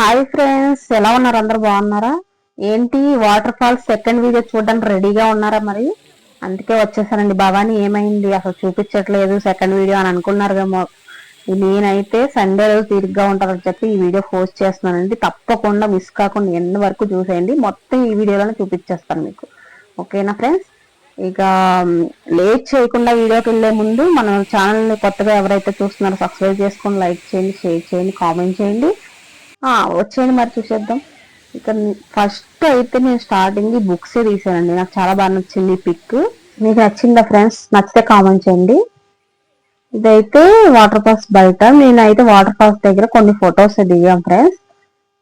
Hi friends ఎలా ఉన్నారు? అందరు బాగున్నారా? ఏంటి వాటర్ ఫాల్స్ సెకండ్ వీడియో చూడడానికి రెడీగా ఉన్నారా మరి? అందుకే వచ్చేసానండి. భవానీ ఏమైంది? అసలు చూపించట్లేదు సెకండ్ వీడియో అని అనుకున్నారుగా నేనైతే సండే రోజు తిరిగ్గా ఉంటారని చెప్పి ఈ వీడియో పోస్ట్ చేస్తున్నానండి. తప్పకుండా మిస్ కాకుండా ఎన్ని వరకు చూసేయండి. మొత్తం ఈ వీడియోలోనే చూపించేస్తాను మీకు. ఓకేనా ఫ్రెండ్స్ ఇక లేట్ చేయకుండా వీడియోకి వెళ్ళే ముందు మన ఛానల్ని కొత్తగా ఎవరైతే చూస్తున్నారో సబ్స్క్రైబ్ చేసుకొని లైక్ చేయండి షేర్ చేయండి కామెంట్ చేయండి. వచ్చేయండి మరి చూసేద్దాం. ఇక ఫస్ట్ అయితే నేను స్టార్టింగ్ బుక్స్ తీసానండి. నాకు చాలా బాగా నచ్చింది పిక్ మీకు నచ్చిందా ఫ్రెండ్స్ నచ్చితే కామెంట్ చేయండి. ఇదైతే వాటర్ ఫాల్స్ బయట. నేనైతే వాటర్ ఫాల్స్ దగ్గర కొన్ని ఫొటోస్ దిగాం ఫ్రెండ్స్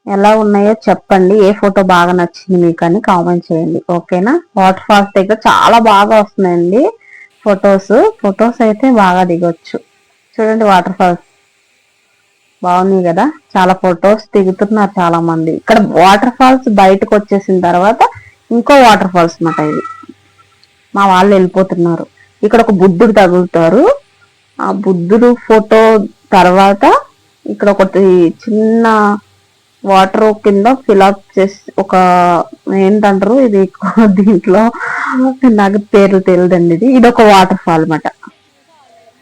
ఎలా ఉన్నాయో చెప్పండి. ఏ ఫోటో బాగా నచ్చింది మీకు అని కామెంట్ చేయండి ఓకేనా వాటర్ ఫాల్స్ దగ్గర చాలా బాగా వస్తున్నాయండి ఫొటోస్ ఫొటోస్ అయితే బాగా దిగొచ్చు. చూడండి వాటర్ ఫాల్స్ బాగున్నాయి కదా. చాలా ఫొటోస్ దిగుతున్నారు చాలా మంది ఇక్కడ వాటర్ ఫాల్స్ బయటకు వచ్చేసిన తర్వాత ఇంకో వాటర్ ఫాల్స్ అన్నమాట ఇది. మా వాళ్ళు వెళ్ళిపోతున్నారు. ఇక్కడ ఒక బుద్ధుడు తగులుతారు. ఆ బుద్ధుడు ఫోటో తర్వాత ఇక్కడ ఒకటి చిన్న వాటర్ కింద ఫిలప్ చేసి ఒక ఏంటంటారు ఇది? దీంట్లో నాకు పేర్లు తెలియదండి ఇది. ఇది ఒక వాటర్ ఫాల్ అనమాట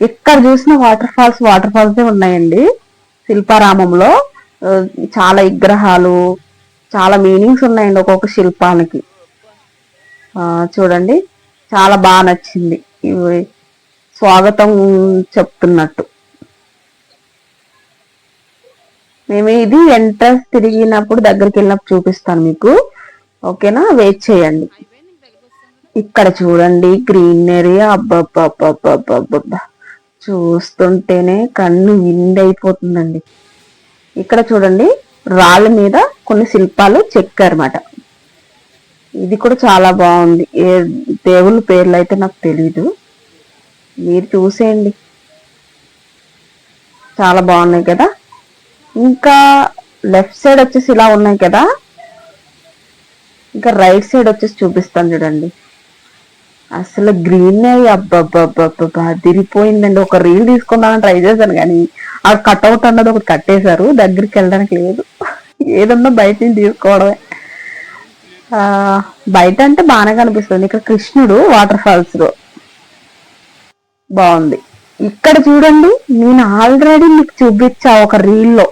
ఎక్కడ చూసిన వాటర్ ఫాల్స్ వాటర్ ఫాల్స్ ఉన్నాయండి. శిల్పారామంలో చాలా విగ్రహాలు చాలా మీనింగ్స్ ఉన్నాయండి ఒక్కొక్క శిల్పానికి. చూడండి చాలా బాగా నచ్చింది. ఇవి స్వాగతం చెప్తున్నట్టు. మేము ఇది ఎంట్రన్స్ తిరిగినప్పుడు దగ్గరికి వెళ్ళినప్పుడు చూపిస్తాను మీకు. ఓకేనా? వెయిట్ చేయండి. ఇక్కడ చూడండి గ్రీనరీ అబ్బబ్బబ్బబ్బబ్బబ్బా చూస్తుంటేనే కన్ను విండైపోతుందండి. ఇక్కడ చూడండి రాళ్ళ మీద కొన్ని శిల్పాలు చెక్కారన్నమాట. ఇది కూడా చాలా బాగుంది. ఏ దేవుళ్ళ పేర్లు అయితే నాకు తెలీదు. మీరు చూసేయండి. చాలా బాగున్నాయి కదా. ఇంకా లెఫ్ట్ సైడ్ వచ్చేసి ఇలా ఉన్నాయి కదా. ఇంకా రైట్ సైడ్ వచ్చేసి చూపిస్తాను చూడండి. అసలు గ్రీనరీ అబ్బబ్బబ్బబ్బా తిరిగిపోయిందండి ఒక రీల్ తీసుకుందామని ట్రై చేశాను కానీ ఆ కట్అవుట్ అన్నది ఒకటి కట్టేశారు. దగ్గరికి వెళ్ళడానికి లేదు. ఏదన్నా బయట నుంచి తీసుకోవడమే. బయట అంటే బాగానే కనిపిస్తుంది. ఇక్కడ కృష్ణుడు వాటర్ ఫాల్స్లో. బాగుంది. ఇక్కడ చూడండి నేను ఆల్రెడీ మీకు చూపించా ఒక రీల్లో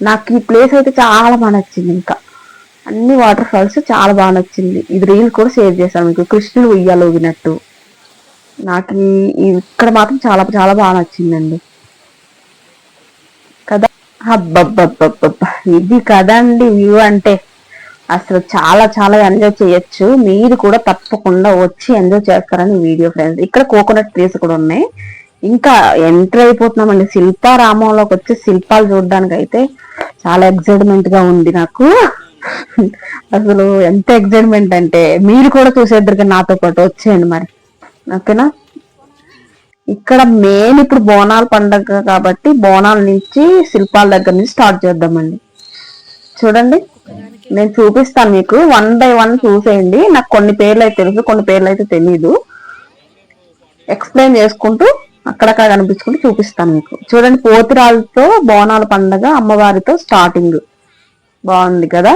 నాకు ఈ ప్లేస్ అయితే చాలా బాగా నచ్చింది ఇంకా. అన్ని వాటర్ ఫాల్స్ చాలా బాగా నచ్చింది. ఇది రీల్ కూడా షేర్ చేశాను మీకు. కృష్ణుడు ఉయ్యాలు ఊగినట్టు. నాకు ఇక్కడ మాత్రం చాలా చాలా బాగా నచ్చిందండి. కదా? అబ్బబ్బబ్బబ్బ ఇది కదండి వ్యూ అంటే. అసలు చాలా చాలా ఎంజాయ్ చేయొచ్చు. మీరు కూడా తప్పకుండా వచ్చి ఎంజాయ్ చేస్తారని వీడియో ఫ్రెండ్స్ ఇక్కడ కోకోనట్ ట్రీస్ కూడా ఉన్నాయి. ఇంకా ఎంటర్ అయిపోతున్నామండి. శిల్పారామంలోకి వచ్చి శిల్పాలు చూడడానికి అయితే చాలా ఎక్సైట్మెంట్గా ఉంది నాకు. అసలు ఎంత ఎక్సైట్మెంట్ అంటే మీరు కూడా చూసేద్దరికి నాతో పాటు వచ్చేయండి మరి. ఓకేనా? ఇక్కడ మెయిన్ ఇప్పుడు బోనాల పండగ కాబట్టి బోనాల నుంచి శిల్పాల దగ్గర నుంచి స్టార్ట్ చేద్దామండి. చూడండి నేను చూపిస్తాను మీకు. వన్ బై వన్ చూసేయండి. నాకు కొన్ని పేర్లు అయితే తెలుసు కొన్ని పేర్లు అయితే తెలియదు ఎక్స్ప్లెయిన్ చేసుకుంటూ అక్కడక్కడ కనిపించుకుంటూ చూపిస్తాను మీకు. చూడండి పోతిరాలతో బోనాల పండగ అమ్మవారితో స్టార్టింగ్ బాగుంది కదా?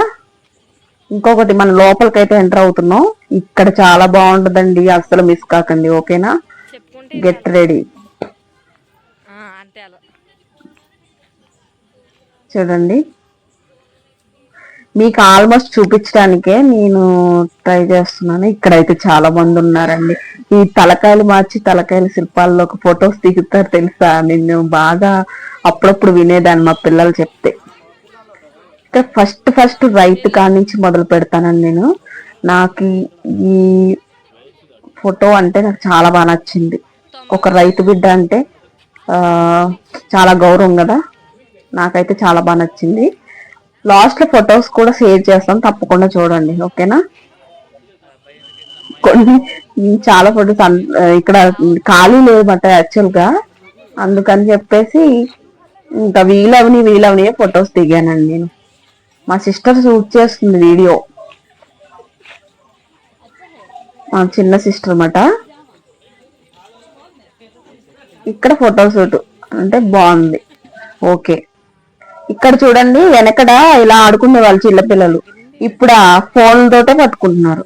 ఇంకొకటి మన లోపలికైతే ఎంటర్ అవుతున్నాం. ఇక్కడ చాలా బాగుంటుందండి. అస్సలు మిస్ కాకండి. ఓకేనా? గెట్ రెడీ చూడండి. మీకు ఆల్మోస్ట్ చూపించడానికే నేను ట్రై చేస్తున్నాను. ఇక్కడైతే చాలా మంది ఉన్నారండి. ఈ తలకాయలు మార్చి తలకాయల శిల్పాల్లో ఒక ఫొటోస్ దిగుతారు తెలుసా? నేను బాగా అప్పుడప్పుడు వినేదాన్ని మా పిల్లలు చెప్తే. ఇక్కడ ఫస్ట్ ఫస్ట్ రైతు కాడి నుంచి మొదలు పెడతానండి నేను. నాకు ఈ- ఫోటో అంటే నాకు చాలా బాగా నచ్చింది. ఒక రైతు బిడ్డ అంటే చాలా గౌరవం కదా. నాకైతే చాలా బాగా నచ్చింది. లాస్ట్లో ఫొటోస్ కూడా షేర్ చేస్తాను. తప్పకుండా చూడండి. ఓకేనా? కొన్ని చాలా ఫొటోస్ ఇక్కడ ఖాళీ లేదన్నమాట యాక్చువల్గా అందుకని చెప్పేసి ఇంకా వీలవని వీలవనియే ఫొటోస్ దిగానండి నేను. మా సిస్టర్ షూట్ చేస్తుంది వీడియో మా చిన్న సిస్టర్ అన్నమాట. ఇక్కడ ఫోటో షూట్ అంటే బాగుంది. ఓకే ఇక్కడ చూడండి వెనకడ ఇలా ఆడుకునే వాళ్ళు చిన్నపిల్లలు ఇప్పుడు ఆ ఫోన్ తోటే పట్టుకుంటున్నారు.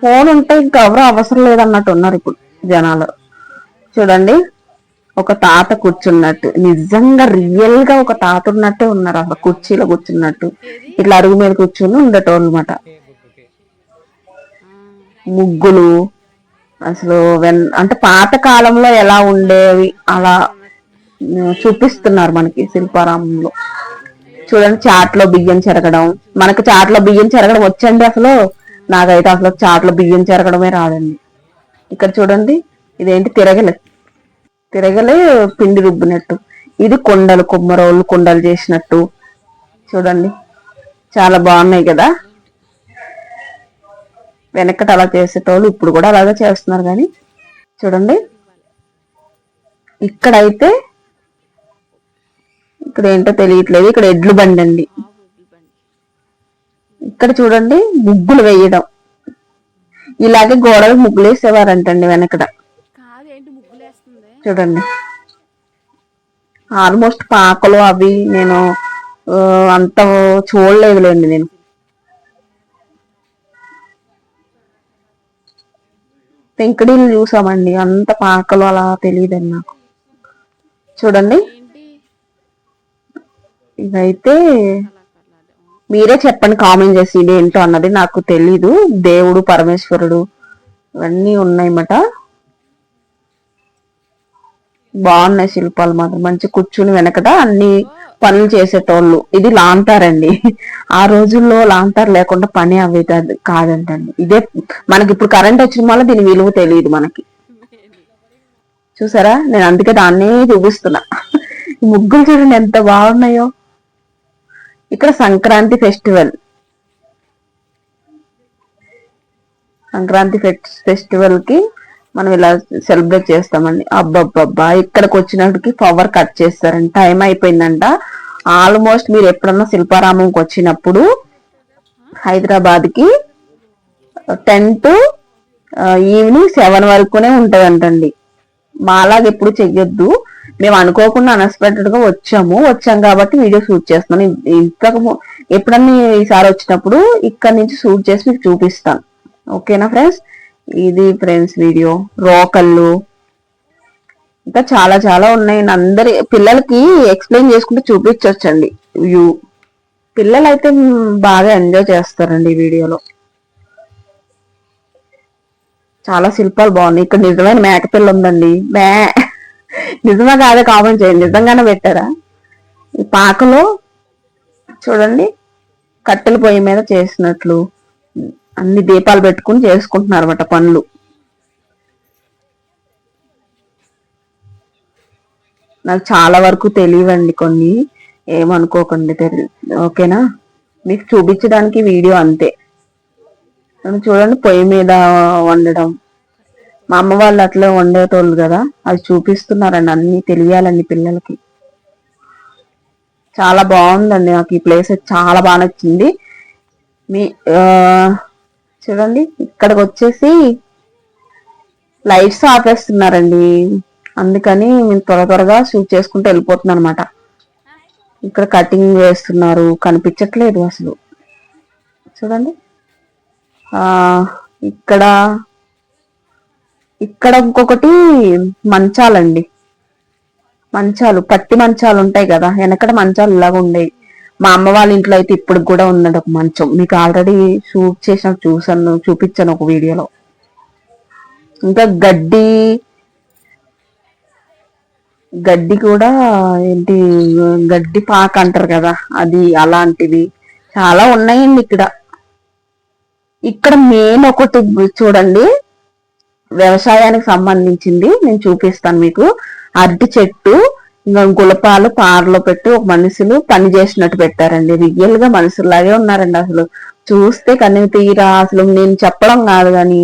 ఫోన్ ఉంటే ఇంకా ఎవరు అవసరం లేదన్నట్టు ఉన్నారు ఇప్పుడు జనాలు. చూడండి. ఒక తాత కూర్చున్నట్టు. నిజంగా రియల్గా ఒక తాత ఉన్నట్టే ఉన్నారు అసలు కుర్చీలో కూర్చున్నట్టు. ఇట్లా అరుగు మీద కూర్చుని ఉండేటోళ్ళు అనమాట ముగ్గులు అసలు వెన్ అంటే పాత కాలంలో ఎలా ఉండేవి అలా చూపిస్తున్నారు మనకి శిల్పారామంలో. చూడండి చాట్లో బియ్యం చెరగడం. మనకు చాట్లో బియ్యం చెరగడం వచ్చండి అసలు. నాకైతే అసలు చాట్లో బియ్యం చెరగడమే రాదండి. ఇక్కడ చూడండి ఇదేంటి తిరగలే తిరగలే పిండి రుబ్బినట్టు. ఇది కొండలు కొమ్మరోళ్ళు కొండలు చేసినట్టు. చూడండి. చాలా బాగున్నాయి కదా. వెనకట అలా చేసేటోళ్ళు ఇప్పుడు కూడా అలాగే చేస్తున్నారు కానీ. చూడండి. ఇక్కడైతే ఇక్కడ ఏంటో తెలియట్లేదు. ఇక్కడ ఎడ్లు బండి అండి. ఇక్కడ చూడండి. ముగ్గులు వేయడం. ఇలాగే గోడలు ముగ్గులు వేసేవారంటండి వెనకట. చూడండి ఆల్మోస్ట్ పాకలు అవి నేను అంత చూడలేదులేండి నేను. పెంకడీలు చూసామండి అంత పాకలు అలా తెలియదండి నాకు. చూడండి. ఇదైతే. మీరే చెప్పండి కామెంట్ చేసి ఇది ఏంటో అన్నది నాకు తెలీదు. దేవుడు పరమేశ్వరుడు ఇవన్నీ ఉన్నాయన్నమాట. బాగున్నాయి శిల్పాలు మాత్రం. మంచి కూర్చుని వెనకట అన్ని పనులు చేసేటోళ్ళు. ఇది లాంతారండి ఆ రోజుల్లో లాంతార్ లేకుండా పని అవి కాదంటండి. ఇదే మనకి ఇప్పుడు కరెంట్ వచ్చిన వల్ల దీని విలువ తెలియదు మనకి. చూసారా? నేను అందుకే దాన్నే చూపిస్తున్నా. ముగ్గులు చూడండి ఎంత బాగున్నాయో. ఇక్కడ సంక్రాంతి ఫెస్టివల్. సంక్రాంతి ఫెస్టివల్కి మనం ఇలా సెలబ్రేట్ చేస్తామండి. అబ్బబ్బబ్బా ఇక్కడికి వచ్చినప్పటికి పవర్ కట్ చేస్తారండి. టైం అయిపోయిందంట. ఆల్మోస్ట్ మీరు ఎప్పుడన్నా శిల్పారామంకి వచ్చినప్పుడు హైదరాబాద్కి టెన్ టు ఈవినింగ్ సెవెన్ వరకునే ఉంటదంటండి. మాలాగా ఎప్పుడు చెయ్యొద్దు. మేము అనుకోకుండా అన్ఎక్స్పెక్టెడ్గా వచ్చాము. వచ్చాం కాబట్టి వీడియో షూట్ చేస్తున్నాను. ఇంతకు ఎప్పుడన్నా ఈసారి వచ్చినప్పుడు ఇక్కడ నుంచి షూట్ చేసి మీకు చూపిస్తాను. ఓకేనా ఫ్రెండ్స్ ఇది ఫ్రెండ్స్ వీడియో. రోకళ్ళు. ఇంకా చాలా చాలా ఉన్నాయి. అందరి పిల్లలకి ఎక్స్ప్లెయిన్ చేసుకుంటే చూపించవచ్చండి వ్యూ పిల్లలు అయితే బాగా ఎంజాయ్ చేస్తారండి ఈ వీడియోలో. చాలా శిల్పాలు బాగున్నాయి. ఇక్కడ నిజమైన మేకపిల్ల ఉందండి. మే నిజమా కాదే కామెంట్ చేయండి. నిజంగానే పెట్టారా? ఈ పాకలో చూడండి. కట్టెల పొయ్యి మీద చేసినట్లు. అన్ని దీపాలు పెట్టుకుని చేసుకుంటున్నారు అనమాట పనులు. నాకు చాలా వరకు తెలియవండి కొన్ని. ఏమనుకోకండి ఓకేనా? మీకు చూపించడానికి వీడియో అంతే. చూడండి పొయ్యి మీద వండడం. మా అమ్మ వాళ్ళు అట్లా వండేటోళ్ళు కదా అది చూపిస్తున్నారండి అన్ని తెలియాలండి పిల్లలకి. చాలా బాగుందండి నాకు ఈ ప్లేస్ చాలా బాగా నచ్చింది. మీ చూడండి ఇక్కడికి వచ్చేసి లైట్స్ ఆపేస్తున్నారండి. అందుకని మేము త్వర త్వరగా షూట్ చేసుకుంటూ వెళ్ళిపోతున్నాను అనమాట ఇక్కడ కటింగ్ వేస్తున్నారు కనిపించట్లేదు అసలు. చూడండి. ఇక్కడ ఇక్కడ ఇంకొకటి మంచాలండి. మంచాలు పట్టి మంచాలు ఉంటాయి కదా వెనకడ మంచాలు ఇలాగ ఉండేవి. మా అమ్మ వాళ్ళ ఇంట్లో అయితే ఇప్పుడు కూడా ఉన్నది ఒక మంచం. మీకు ఆల్రెడీ షూట్ చేసిన చూసాను చూపించాను ఒక వీడియోలో. ఇంకా గడ్డి గడ్డి కూడా ఏంటి గడ్డి పాక అంటారు కదా అది అలాంటివి చాలా ఉన్నాయండి ఇక్కడ. ఇక్కడ మెయిన్ ఒకటి చూడండి వ్యవసాయానికి సంబంధించింది నేను చూపిస్తాను మీకు. అరటి చెట్టు ఇంకా గులపాలు పారలో పెట్టి ఒక మనుషులు పని చేసినట్టు పెట్టారండి. రియల్గా మనుషుల్లాగే ఉన్నారండి అసలు. చూస్తే కన్నీ తీరా అసలు నేను చెప్పడం కాదు కానీ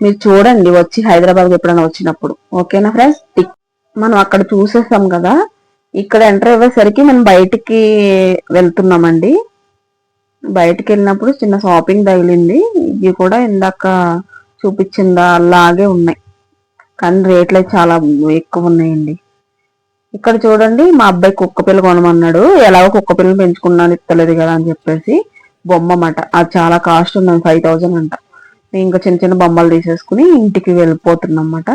మీరు చూడండి వచ్చి హైదరాబాద్ ఎప్పుడైనా వచ్చినప్పుడు. ఓకేనా ఫ్రెండ్స్ మనం అక్కడ చూసేసాం కదా. ఇక్కడ ఎంటర్ అయ్యేసరికి మనం బయటికి వెళ్తున్నామండి. బయటికి వెళ్ళినప్పుడు చిన్న షాపింగ్ తగిలింది. ఇవి కూడా ఇందాక చూపించిందా? అలాగే ఉన్నాయి. కానీ రేట్లు అయితే చాలా ఎక్కువ ఉన్నాయండి. ఇక్కడ చూడండి మా అబ్బాయి కుక్క పిల్ల కొనమన్నాడు. ఎలాగో కుక్క పిల్లని పెంచుకున్నాను ఇస్తలేదు కదా అని చెప్పేసి బొమ్మ అన్నమాట అది చాలా కాస్ట్ ఉంది ఫైవ్ థౌజండ్ అంట. ఇంకా చిన్న చిన్న బొమ్మలు తీసేసుకుని ఇంటికి వెళ్ళిపోతున్నాం అన్నమాట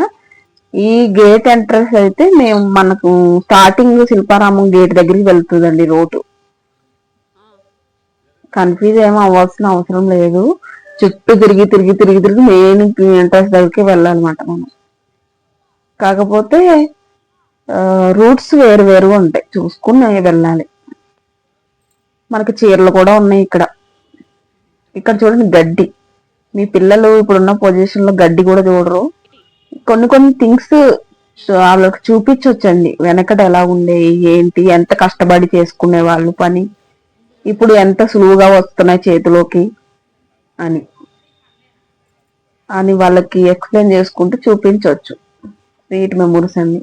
ఈ గేట్ ఎంట్రన్స్ అయితే మేము మనకు స్టార్టింగ్ శిల్పారామం గేట్ దగ్గరికి వెళ్తుందండి రోడ్డు. కన్ఫ్యూజ్ ఏమో అవ్వాల్సిన అవసరం లేదు. చుట్టూ తిరిగి తిరిగి తిరిగి తిరిగి మెయిన్ ఎంట్రన్స్ దగ్గరికి వెళ్ళాలన్నమాట మనం. కాకపోతే రూట్స్ వేరు వేరుగా ఉంటాయి. చూసుకుని వెళ్ళాలి. మనకి చీరలు కూడా ఉన్నాయి ఇక్కడ. ఇక్కడ చూడండి గడ్డి. మీ పిల్లలు ఇప్పుడున్న పొజిషన్లో గడ్డి కూడా చూడరు. కొన్ని కొన్ని థింగ్స్ వాళ్ళకి చూపించవచ్చండి వెనకట ఎలా ఉండే ఏంటి ఎంత కష్టపడి చేసుకునే వాళ్ళు పని. ఇప్పుడు ఎంత సులువుగా వస్తున్నాయి చేతిలోకి అని. అని వాళ్ళకి ఎక్స్ప్లెయిన్ చేసుకుంటూ చూపించవచ్చు స్వీట్ మెమొరీస్ అన్ని.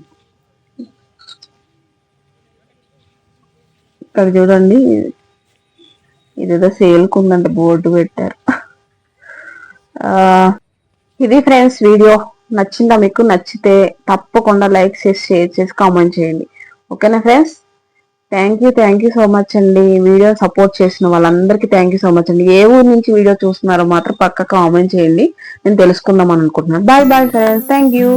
ఇక్కడ చూడండి. ఇదేదో సేల్కి ఉందంట బోర్డు పెట్టారు. ఇది ఫ్రెండ్స్ వీడియో. నచ్చిందా మీకు? నచ్చితే తప్పకుండా లైక్ చేసి షేర్ చేసి కామెంట్ చేయండి. ఓకేనా friends? Thank you thank you so much అండి. వీడియో సపోర్ట్ చేసిన వాళ్ళందరికీ థ్యాంక్ యూ సో మచ్ అండి. ఏ ఊరు నుంచి వీడియో చూస్తున్నారో మాత్రం పక్క కామెంట్ చేయండి. నేను తెలుసుకుందాం అని అనుకుంటున్నాను. Bye bye friends thank you.